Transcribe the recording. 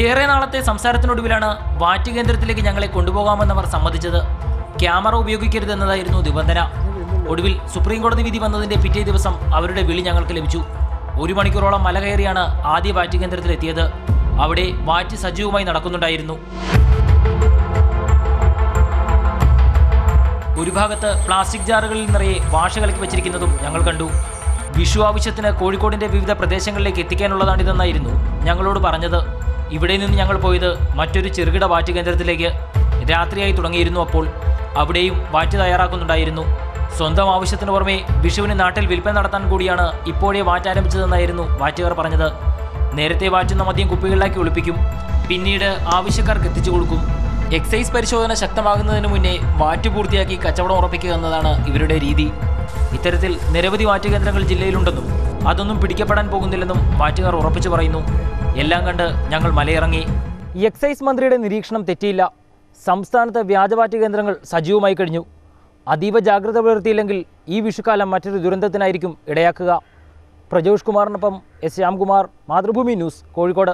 ഏറെ നാളത്തെ സംസാരത്തിനൊടുവിലാണ് വാറ്റ് കേന്ദ്രത്തിലേക്ക് ഞങ്ങളെ കൊണ്ടുപോകാമെന്നവർ സമ്മതിച്ചത്. ക്യാമറ ഉപയോഗിക്കരുതെന്നതായിരുന്നു നിബന്ധന. ഒടുവിൽ സുപ്രീം കോടതി വിധി വന്നതിന്റെ പിറ്റേ ദിവസം അവരുടെ വിളി ഞങ്ങൾക്ക് ലഭിച്ചു. ഒരു മണിക്കൂറോളം മല കയറിയാണ് ആദ്യ വാറ്റ് കേന്ദ്രത്തിലെത്തിയത് അവിടെ വാറ്റ് സജീവമായി നടക്കുന്നുണ്ടായിരുന്നു. ഒരു ഭാഗത്ത് പ്ലാസ്റ്റിക് ജാറുകളിൽ നിറയെ വാഷ കലക്കി വെച്ചിരിക്കുന്നതും ഞങ്ങൾ കണ്ടു. വിഷു ആവശ്യത്തിന് കോഴിക്കോടിന്റെ വിവിധ പ്രദേശങ്ങളിലേക്ക് എത്തിക്കാനുള്ളതാണിതെന്നായിരുന്നു ഞങ്ങളോട് പറഞ്ഞത്. ഇവിടെ നിന്ന് ഞങ്ങൾ പോയത് മറ്റൊരു ചെറുകിട വാറ്റ് കേന്ദ്രത്തിലേക്ക് രാത്രിയായി തുടങ്ങിയിരുന്നു അപ്പോൾ. അവിടെയും വാറ്റ് തയ്യാറാക്കുന്നുണ്ടായിരുന്നു. സ്വന്തം ആവശ്യത്തിന് പുറമെ വിഷുവിന് നാട്ടിൽ വിൽപ്പന നടത്താൻ കൂടിയാണ് ഇപ്പോഴേ വാറ്റ് ആരംഭിച്ചതെന്നായിരുന്നു വാറ്റുകാർ പറഞ്ഞത്. നേരത്തെ വാറ്റുന്ന മദ്യം കുപ്പികളിലാക്കി ഒളിപ്പിക്കും. പിന്നീട് ആവശ്യക്കാർക്ക് എത്തിച്ചു കൊടുക്കും. എക്സൈസ് പരിശോധന ശക്തമാകുന്നതിന് മുന്നേ വാറ്റ് പൂർത്തിയാക്കി കച്ചവടം ഉറപ്പിക്കുക എന്നതാണ് ഇവരുടെ രീതി. ഇത്തരത്തിൽ നിരവധി വാറ്റ് കേന്ദ്രങ്ങൾ ജില്ലയിലുണ്ടെന്നും അതൊന്നും പിടിക്കപ്പെടാൻ പോകുന്നില്ലെന്നും വാറ്റുകാർ ഉറപ്പിച്ചു പറയുന്നു. എല്ലാം കണ്ട് ഞങ്ങൾ മലയിറങ്ങി. എക്സൈസ് മന്ത്രിയുടെ നിരീക്ഷണം തെറ്റിയില്ല. സംസ്ഥാനത്തെ വ്യാജവാറ്റ് കേന്ദ്രങ്ങൾ സജീവമായി കഴിഞ്ഞു. അതീവ ജാഗ്രത പുലർത്തിയില്ലെങ്കിൽ ഈ വിഷുക്കാലം മറ്റൊരു ദുരന്തത്തിനായിരിക്കും ഇടയാക്കുക. പ്രജോഷ് കുമാറിനൊപ്പം എസ് ശ്യാംകുമാർ മാതൃഭൂമി ന്യൂസ് കോഴിക്കോട്.